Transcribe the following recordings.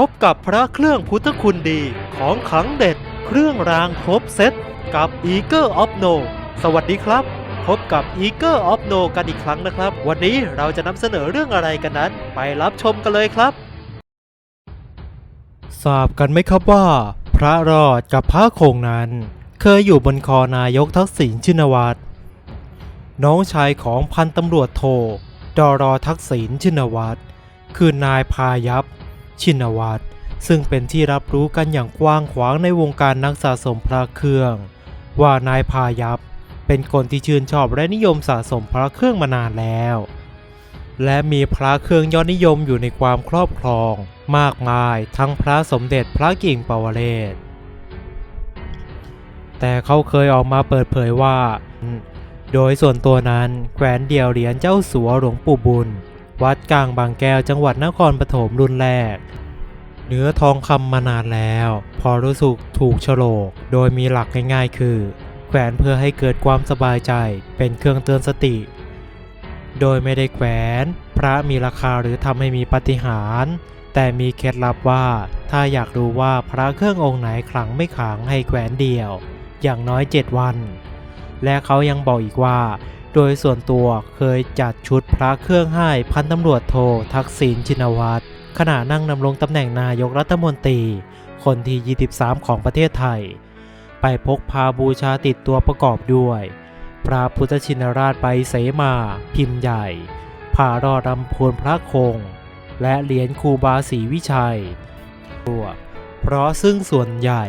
พบกับพระเครื่องพุทธคุณดีของขังเด็ด เครื่องรางครบเซตกับ e a g e of No สวัสดีครับ พบกับ e a g e of No กันอีกครั้งนะครับ วันนี้เราจะนำเสนอเรื่องอะไรกันนั้น ไปรับชมกันเลยครับ ทราบกันไหมครับว่า พระรอดกับพระคงนั้น เคยอยู่บนคอนายกทักษิณชินวัตรน้องชายของพันตำรวจโทดอรอทักษิณชินวัตรคือนายพายัพ ชินวัตรซึ่งเป็นที่รับรู้กันอย่างกว้างขวางในวงการนักสะสมพระเครื่อง ว่านายพายัพเป็นคนที่ชื่นชอบและนิยมสะสมพระเครื่องมานานแล้ว และมีพระเครื่องยอดนิยมอยู่ในความครอบครอง มากมายทั้งพระสมเด็จพระกิ่งปวเรศแต่เขาเคยออกมาเปิดเผยว่า โดยส่วนตัวนั้นแขวนเดี่ยวเหรียญเจ้าสัวหลวงปู่บุญ วัดกลางบางแก้วจังหวัดนครปฐมรุ่นแรก เนื้อทองคำมานานแล้ว พอรู้สึกถูกโฉลก โดยมีหลักง่ายๆ คือ แขวนเพื่อให้เกิดความสบายใจเป็นเครื่องเตือนสติ โดยไม่ได้แขวน พระมีราคาหรือทำให้มีปฏิหาร แต่มีเคล็ดลับว่า ถ้าอยากรู้ว่าพระเครื่ององค์ไหนขลังไม่ขลังให้แขวนเดียว อย่างน้อย 7 วัน และเขายังบอกอีกว่า โดยส่วนตัวเคยจัดชุดพระเครื่องให้พันตำรวจโททักษิณชินวัตรขณะนั่งดำรงตำแหน่งนายกรัฐมนตรี คนที่ 23 ของประเทศไทย ไปพกพาบูชาติดตัวประกอบด้วย พระพุทธชินราชใบเสมา พิมพ์ใหญ่ผ่ารอดำพวนพระคง และเหรียญครูบาศรีวิชัยตัวเพราะซึ่งส่วนใหญ่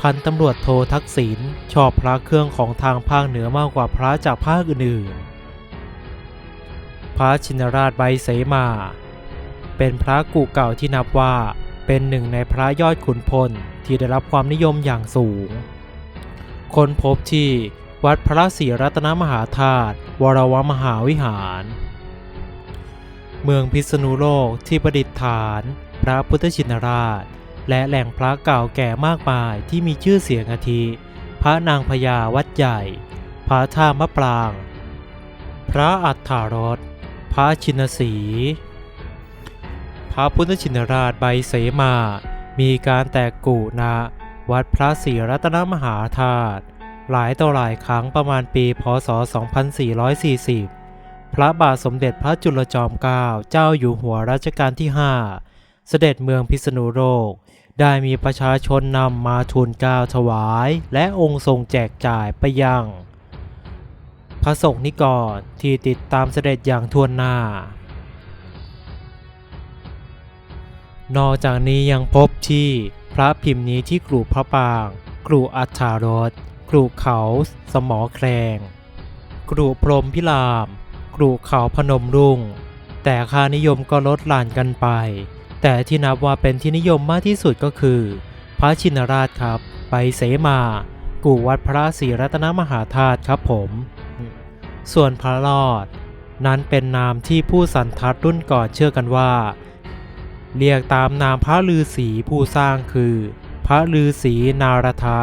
พันตำรวจโททักษิณชอบพระเครื่องของทางภาคเหนือมากกว่าพระจากภาคอื่นๆ พระชินราชใบเสมา เป็นพระกูเก่าที่นับว่าเป็นหนึ่งในพระยอดขุนพลที่ได้รับความนิยมอย่างสูง คนพบที่วัดพระศรีรัตนมหาธาตุวรวมหาวิหาร เมืองพิษณุโลกที่ประดิษฐาน พระพุทธชินราช และแหล่งพระเก่าแก่มากมายที่มีชื่อเสียงอาทิ พระนางพญาวัดใหญ่ พระท่ามะปราง พระอัฏฐารสพระชินสี พระพุทธชินราชใบเสมา มีการแตกกู่ณวัดพระศรีรัตนมหาธาตุหลายต่อหลายครั้งประมาณปีพศ 2440 พระบาทสมเด็จพระจุลจอมเกล้าเจ้าอยู่หัวรัชกาลที่ 5 เสด็จเมืองพิษณุโลก ได้มีประชาชนนำมาทูลเกล้าถวาย และองค์ทรงแจกจ่ายไปยัง พระสงฆ์นิกรที่ติดตามเสด็จอย่างทวนหน้า นอกจากนี้ยังพบที่พระพิมพ์นี้ที่กรุพระปางกรุอัฏฐารสกรุเขาสมอแครงกรุพรมพิรามกรุเขาพนมรุ่ง แต่ค่านิยมก็ลดหลั่นกันไป แต่ที่นับว่าเป็นที่นิยมมากที่สุดก็คือ พระชินราชครับ ไปเสมา กู่วัดพระศรีรัตนมหาธาตุครับผม ส่วนพระรอด นั้นเป็นนามที่ผู้สันทัดรุ่นก่อนเชื่อกันว่า เรียกตามนามพระฤาษีผู้สร้างคือ พระฤาษีนารทะ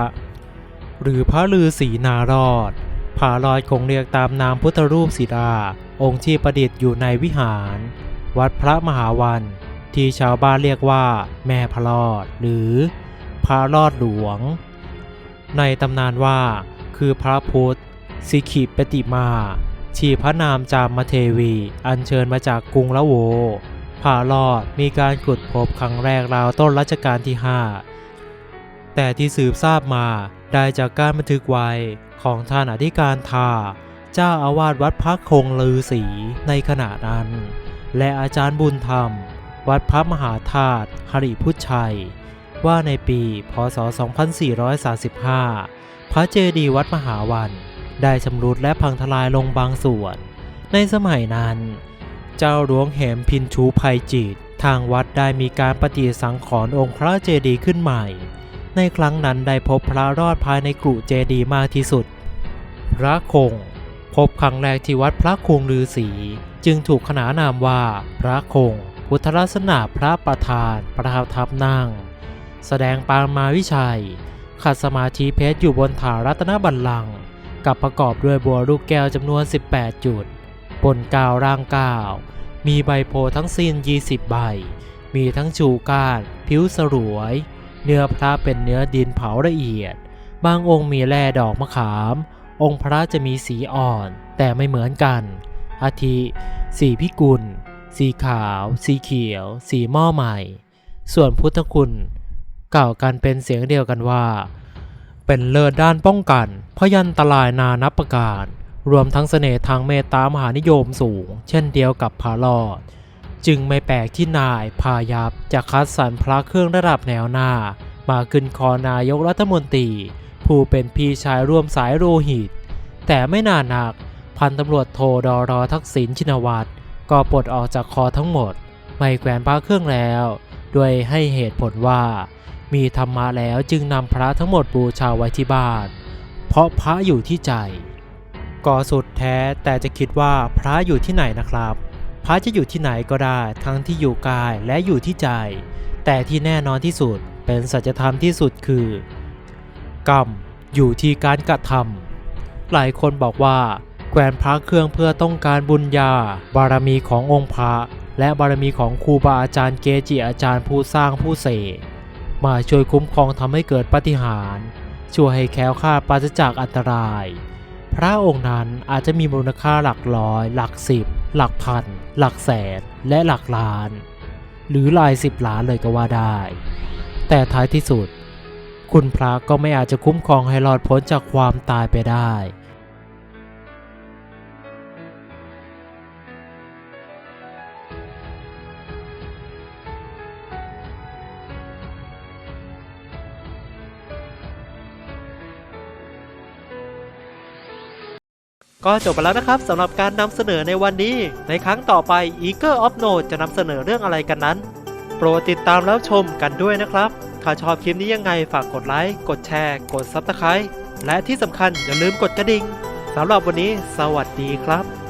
หรือพระฤาษีนารอดผาลอยคงเรียกตามนามพุทธรูปศิลาองค์ที่ประดิษฐ์อยู่ในวิหาร วัดพระมหาวัน ที่ชาวบ้านเรียกว่า แม่พระรอด หรือ พระรอดหลวง ในตำนานว่า คือพระพุทธสิขิปติมาที่พระนามจามเทวี อัญเชิญมาจากกรุงละโวผาลอดมีการขุดพบครั้งแรกราวต้นรัชกาลที่ 5 แต่ที่สืบทราบมาได้จากการบันทึกไว้ของท่านอธิการทาเจ้าอาวาสวัดพระคงลือศรีในขณะนั้น และอาจารย์บุญธรรม วัดพระมหาธาตุหริพุทชัย ว่าในปี พศ 2435 พระเจดีย์วัดมหาวัน ได้ชำรุดและพังทลายลงบางส่วน ในสมัยนั้น เจ้าหลวงแหมพินชูภัยจิต ทางวัดได้มีการปฏิสังขรณ์องค์พระเจดีย์ขึ้นใหม่ ในครั้งนั้นได้พบพระรอดภายในกรุเจดีย์มากที่สุด พระคงพบครั้งแรกที่วัดพระคงฤาษีจึงถูกขนานนามว่าพระคง พุทธลักษณะพระประธานประทับนั่ง แสดงปางมาวิชัย ขัดสมาธิเพชรอยู่บนฐานรัตนบัลลังก์กับประกอบด้วยบัวลูกแก้วจำนวน 18 จุดบนกาวร่างกาว มีใบโพธิ์ทั้งสิ้น 20 ใบ มีทั้งชูก้าน ผิวสรวย เนื้อพระเป็นเนื้อดินเผาละเอียด บางองค์มีแร่ดอกมะขาม องค์พระจะมีสีอ่อนแต่ไม่เหมือนกัน อาทิ สีพิกุล สีขาว สีเขียว สีหม้อใหม่ ส่วนพุทธคุณกล่าวกันเป็นเสียงเดียวกันว่า เป็นเลิศด้านป้องกันพยันตรายนานับประการ รวมทั้งเสน่ห์ทางเมตตามหานิยมสูง เช่นเดียวกับพระรอด จึงไม่แปลกที่นายพายับจะคัดสรรพระเครื่องระดับแนวหน้า มาขึ้นคอนายกรัฐมนตรี ผู้เป็นพี่ชายร่วมสายโรหิต แต่ไม่นานนักพันตำรวจโทดอรอทักษิณชินวัตร ก็ปลดออกจากคอทั้งหมด ไม่แขวนพระเครื่องแล้วโดยให้เหตุผลว่า มีธรรมะแล้วจึงนำพระทั้งหมดบูชาไว้ที่บ้าน เพราะพระอยู่ที่ใจก็สุดแท้แต่จะคิดว่าพระอยู่ที่ไหนนะครับ พระจะอยู่ที่ไหนก็ได้ ทั้งที่อยู่กายและอยู่ที่ใจ แต่ที่แน่นอนที่สุดเป็นสัจธรรมที่สุดคือ กรรมอยู่ที่การกระทำหลายคนบอกว่า แขวนพระเครื่องเพื่อต้องการบุญญา บารมีขององค์พระ และบารมีของครูบาอาจารย์เกจิอาจารย์ผู้สร้างผู้เสกมาช่วยคุ้มครองทำให้เกิดปาฏิหารย์ช่วยให้แค้วคลาดปราศจากอันตราย พระองค์นั้นอาจจะมีมูลค่าหลักร้อย หลักสิบ หลักพัน หลักแสน และหลักล้าน หรือหลายสิบล้านเลยก็ว่าได้ แต่ท้ายที่สุด คุณพระก็ไม่อาจจะคุ้มครองให้รอดพ้นจากความตายไปได้ ก็จบไปแล้วนะครับสำหรับการนำเสนอในวันนี้ ในครั้งต่อไป Eager of Note จะนำเสนอเรื่องอะไรกันนั้น โปรดติดตามแล้วชมกันด้วยนะครับ ถ้าชอบคลิปนี้ยังไงฝากกดไลค์ กดแชร์ กด Subscribe และที่สำคัญอย่าลืมกดกระดิ่งสำหรับวันนี้ สวัสดีครับ